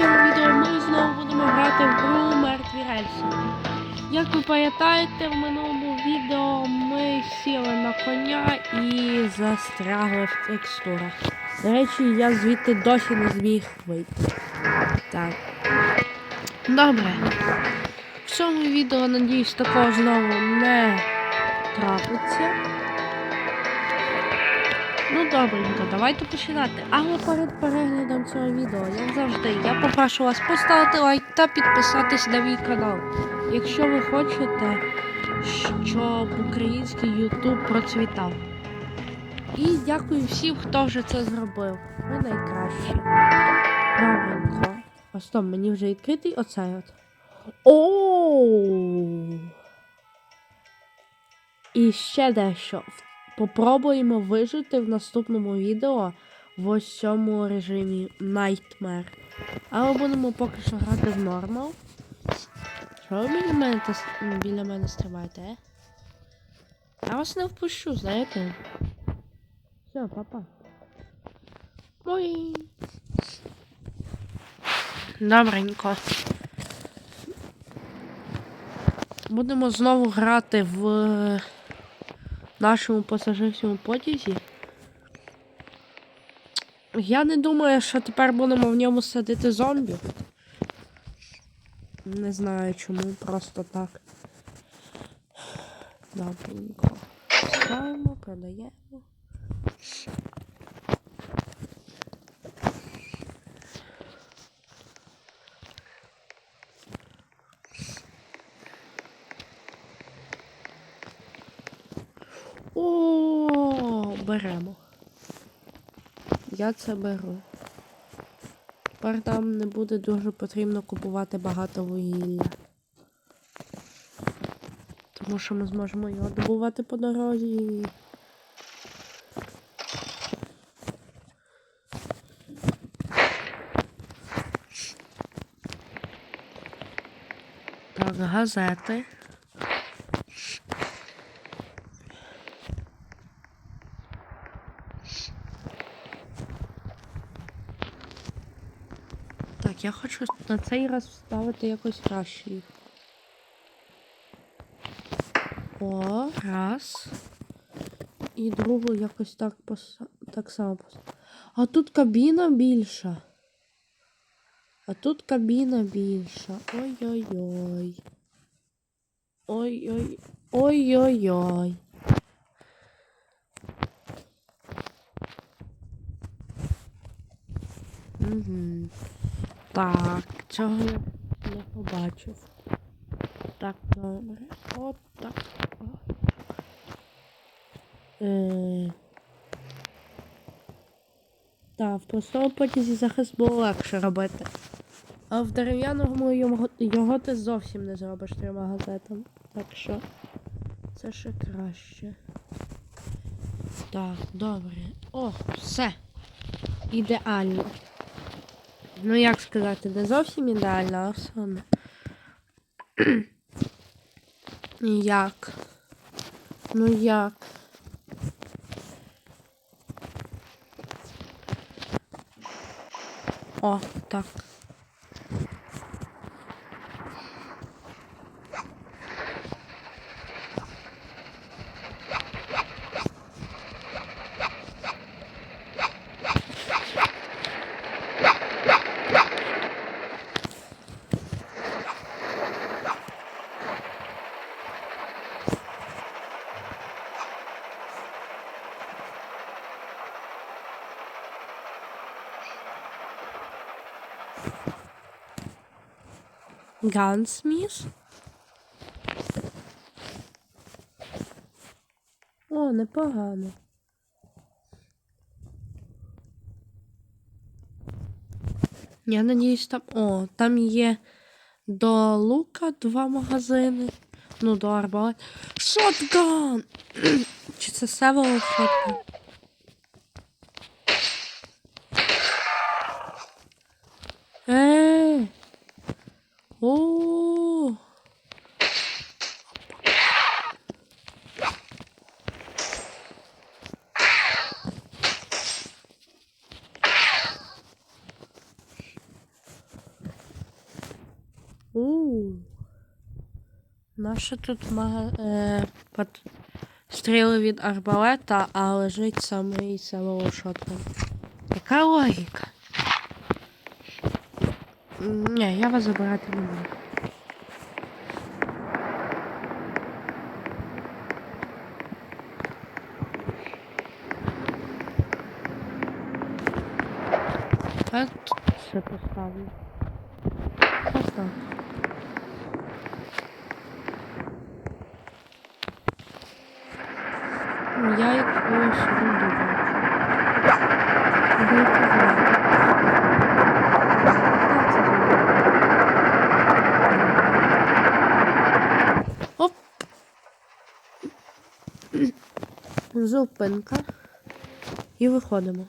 цьому відео ми знову будемо грати в гру мертві рельси. Як ви пам'ятаєте, в минулому відео ми сіли на коня і застрягли в текстурах. До речі, я звідти досі не зміг вийти. Так. Добре. В цьому відео, надіюсь, такого знову не трапиться. Ну добренько, давайте починати. Але перед переглядом цього відео, як завжди, я попрошу вас поставити лайк та підписатись на мій канал. Якщо ви хочете, щоб український YouTube процвітав. І дякую всім, хто вже це зробив. Ви найкращі. Добренько. Стоп, мені вже відкритий оцей от. Оу! І ще дещо. Попробуємо вижити в наступному відео в ось режимі Nightmare. Але будемо поки що грати в нормал. Що ви біля мене, біля мене стрибаєте, е? Я вас не впущу, знаєте? Все, папа. Ой. Добренько. Будемо знову грати в нашому пасажирському потязі. Я не думаю, що тепер будемо в ньому садити зомбі. Не знаю чому, просто так. Добренько. Ставимо, продаємо. О, беремо. Я це беру. Тепер нам не буде дуже потрібно купувати багато вугілля. Тому що ми зможемо його добувати по дорозі. Так, газети. Я хочу на цей раз вставити якось краще їх. О, раз. І другу якось так пос... так само пос... А тут кабіна більша. А тут кабіна більша. Ой-ой-ой. Ой-ой. Ой-ой-ой. Так, цього я не побачив. Так, добре. От так. Е... Так, в простому потязі захист було легше робити. А в дерев'яному його, його ти зовсім не зробиш трьома газетами. Так що це ще краще. Так, добре. О, все. Ідеально. Ну, як сказати, не зовсім ідеальна а все одно. Як? Ну як? О, так. Gunsmith? О, непогано. Я надіюсь, там. О, там є до лука два магазини. Ну, до арбалет. Шотган! Чи це севело шотган? Е. О. У. Наше тут ма... е, пат... стріли від арбалета, а лежить самий село шотgun. Яка логіка? Ні, я вас забирати не буду. Тут все поставлю. Ось так. Ну, Я якусь рунду бачу. Де я казала? Де це було? Оп! Зупинка. І виходимо.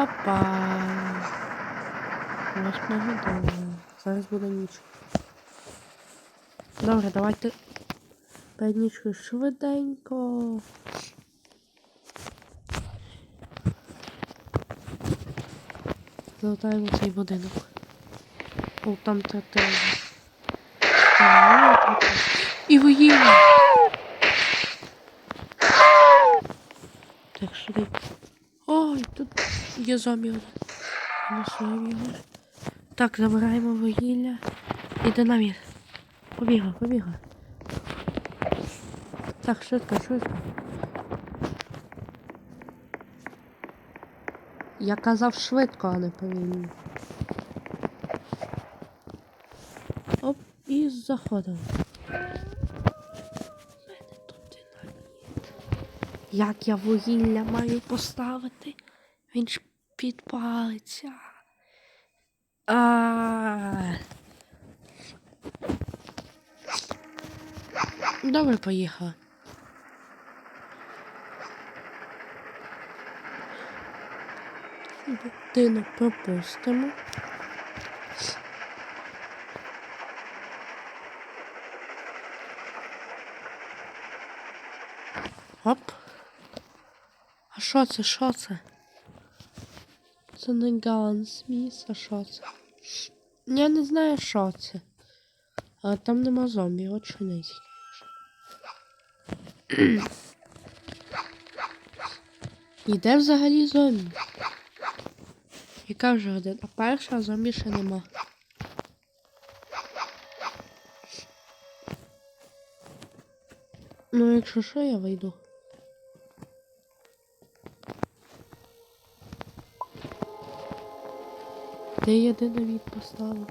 Опа-па. Восьма. Зараз буде ніч. Добре, давайте перед швиденько. Залутаємо цей будинок. О, там те І вугілля. Так, сюди. Ой, тут є зомбі. Голосуємо його. Так, забираємо вугілля. І динаміт. Побігла, побігла. Так, швидко, швидко. Я казав швидко, а не повільно. Оп, і заходимо. У мене тут динаміт. Як я вугілля маю поставити? Він ж підпалиться. А. Добре, поїхала. Будинок пропустимо. Оп. А що це? Що це? Це не Гансміс, а що це? Я не знаю, що це. Але там нема зомбі, от що не І де взагалі зомбі? Яка вже година? А перша а зомбі ще нема. Ну, якщо що, я вийду. Де я динаміт поставив?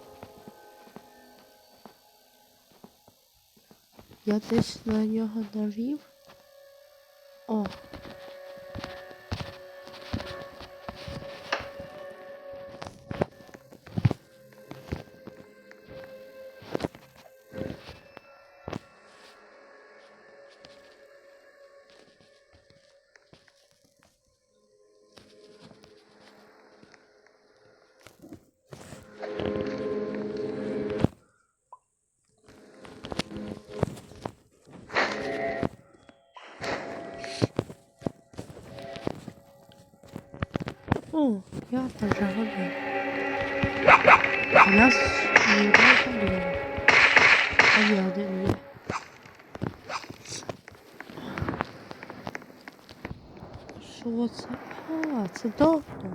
Я десь на нього навів. О. О, я теж годин. У нас не одна. А є один є. Що це? А, це доктор.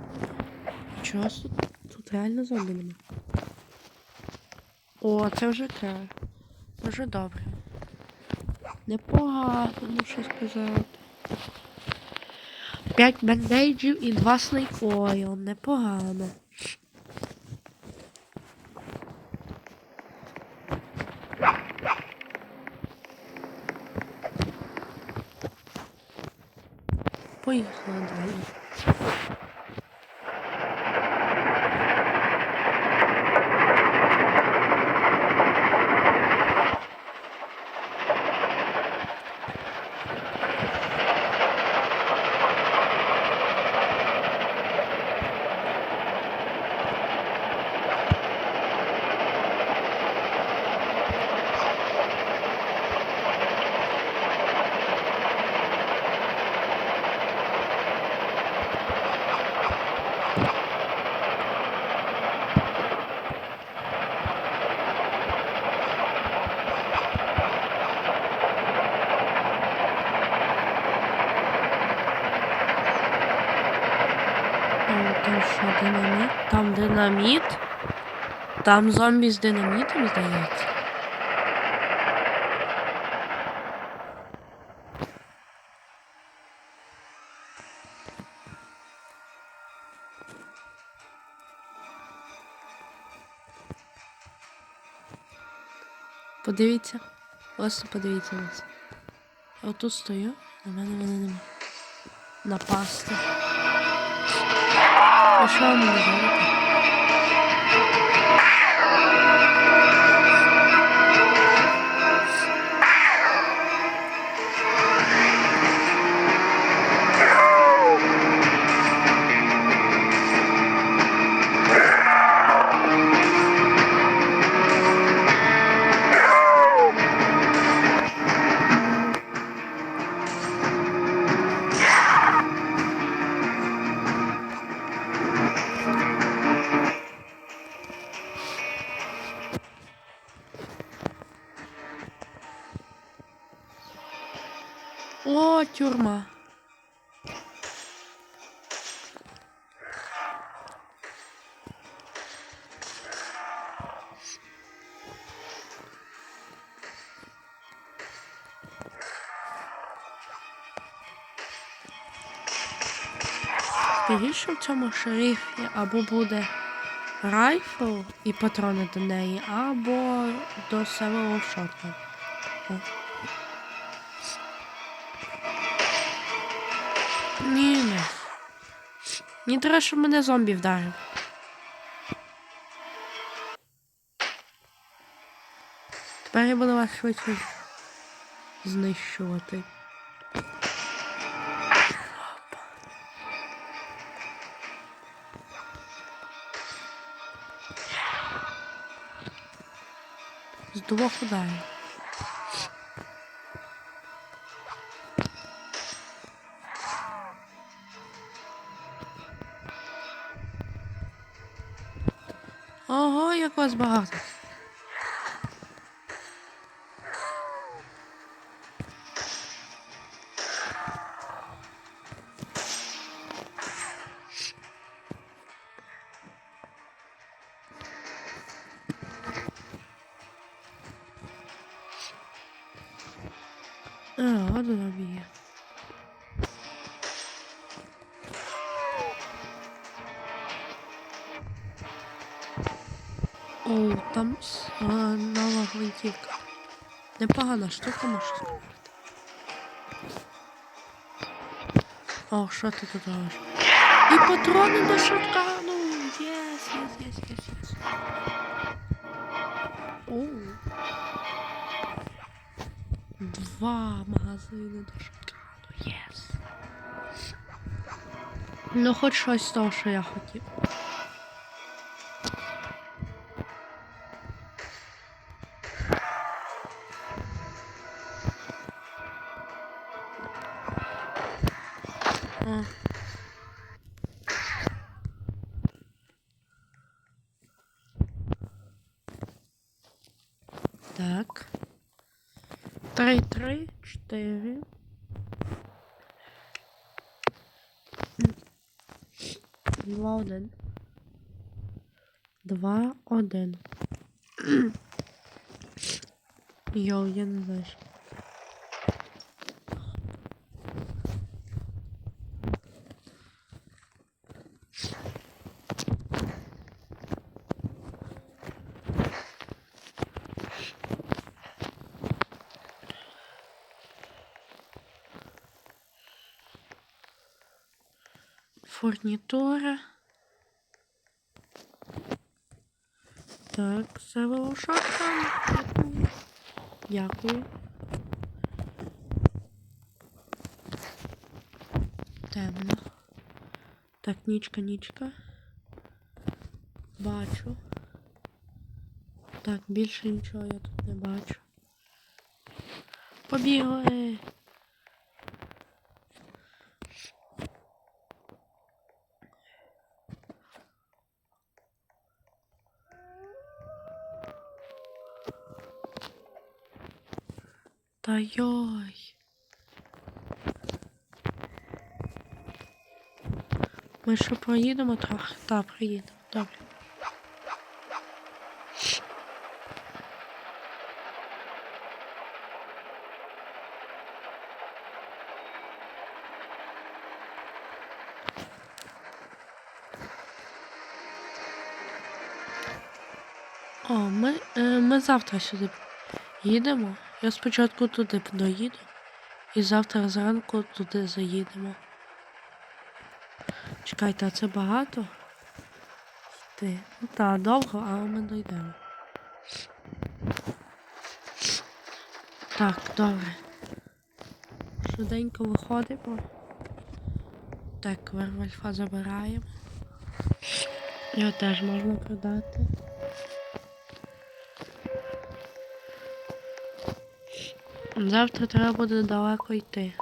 Чого тут? Тут реально зомбі нема. О, це вже треба. Це вже добре. Непогано, ну що сказати. П'ять бендейджів і два снайкойл. Непогано. Поїхали далі. Там, там що, динаміт? Там динаміт? Там зомбі з динамітом, здається. Подивіться. Просто подивіться на це. Отут стою, на мене вони нема. Напасти. І що ви робите? О, що в цьому шерифі або буде райфл і патрони до неї, або до самого шотна. Ні, не. Мені треба, щоб мене зомбі вдарив. Тепер я буду вас швидше знищувати. З двох ударів. Ого, як вас багато. А, от вона б'є. О, там нова гвинтівка. Непогана штука, можу сказати. О, що ти тут робиш? І патрони до шоткану! Єс, єс, єс, єс, єс. Оу. Два магазини до шоткану, єс. Ну, хоч щось того, що я хотів. Так. Три, три, чотири. Два, один. Два, один. Йоу, я не знаю. Фурнітура. Так, це волошатка. Дякую. Дякую. Темно. Так, нічка, нічка. Бачу. Так, більше нічого я тут не бачу. Побігли. Та йой. Ми ще проїдемо трохи? Так, проїдемо. Добре. О, ми, е, ми завтра сюди їдемо. Я спочатку туди доїду. І завтра зранку туди заїдемо. Чекайте, а це багато? Йти. Ну так, довго, але ми дійдемо. Так, добре. Швиденько виходимо. Так, вервольфа забираємо. Його теж можна продати. Завтра треба буде далеко йти.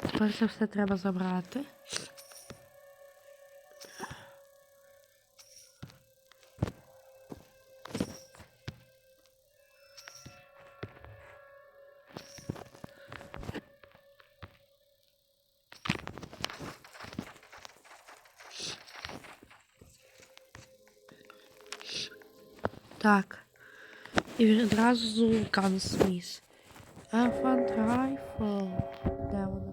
Тепер це все треба забрати. Так. І відразу Gunsmith. Elephant Rifle. Де вона?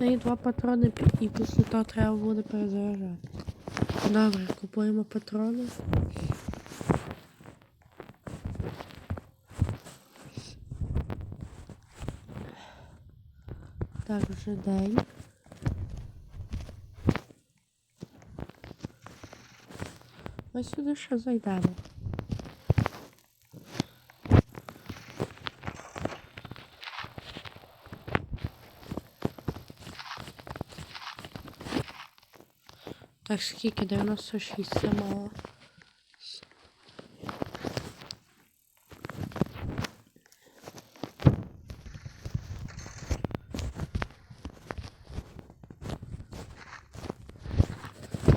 Неї два патрони і після того треба буде перезаряджати. Добре, купуємо патрони. Так, вже день. Ми сюди ще зайдемо. Так, скільки? 96 це мало.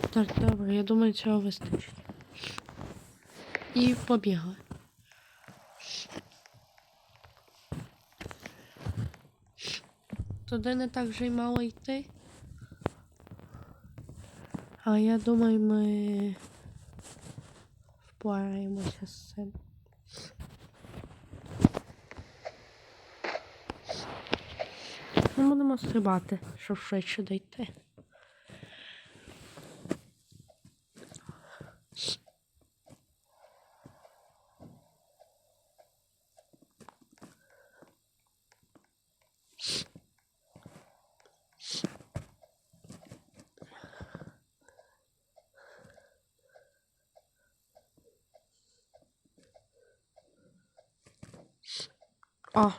Так, добре, я думаю, цього вистачить. І побігли. Туди не так вже й мало йти. Але я думаю, ми впораємося з цим. Ми будемо стрибати, щоб швидше дійти. О.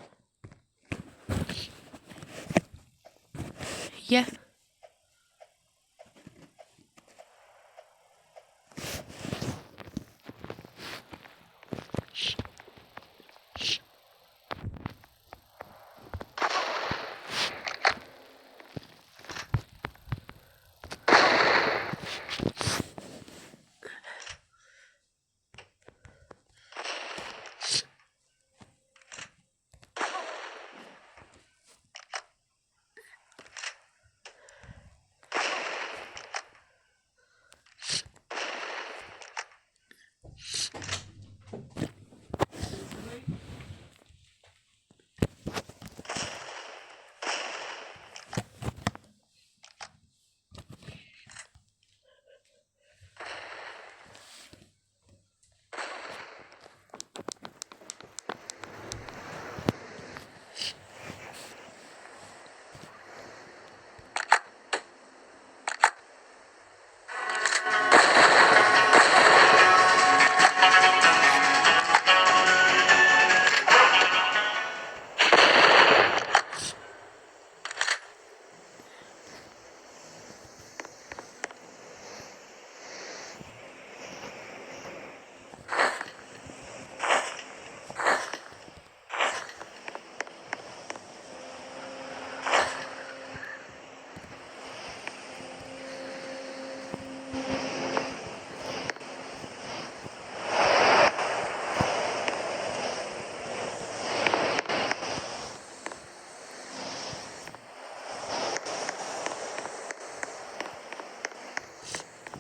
Є.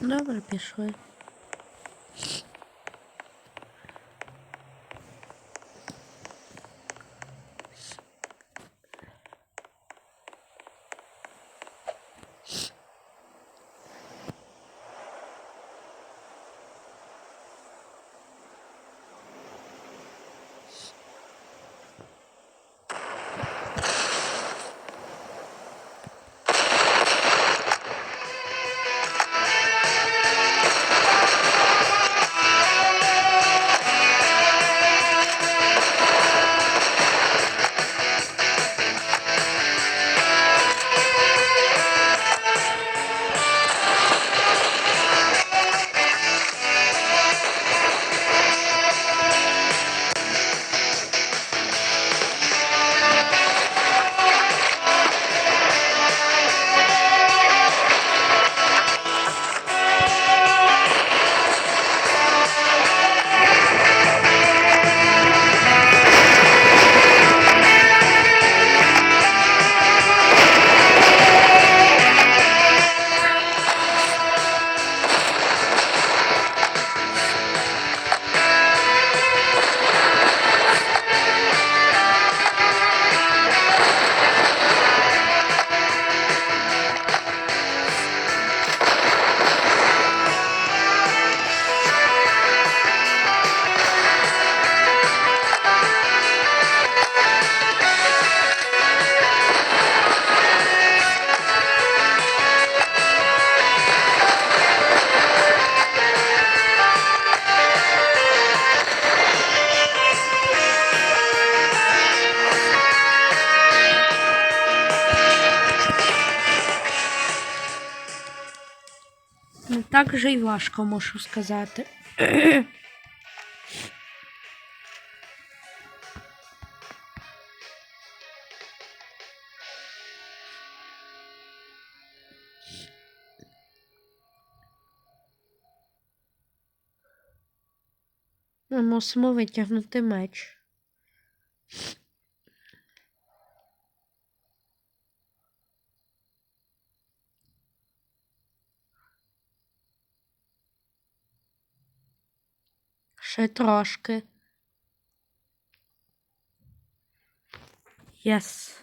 Добре, пішли. Же й важко, можу сказати. Ми мусимо витягнути меч. Ще трошки. Єс.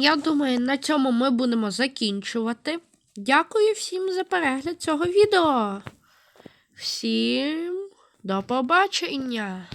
Я думаю, на цьому ми будемо закінчувати. Дякую всім за перегляд цього відео. Всім до побачення!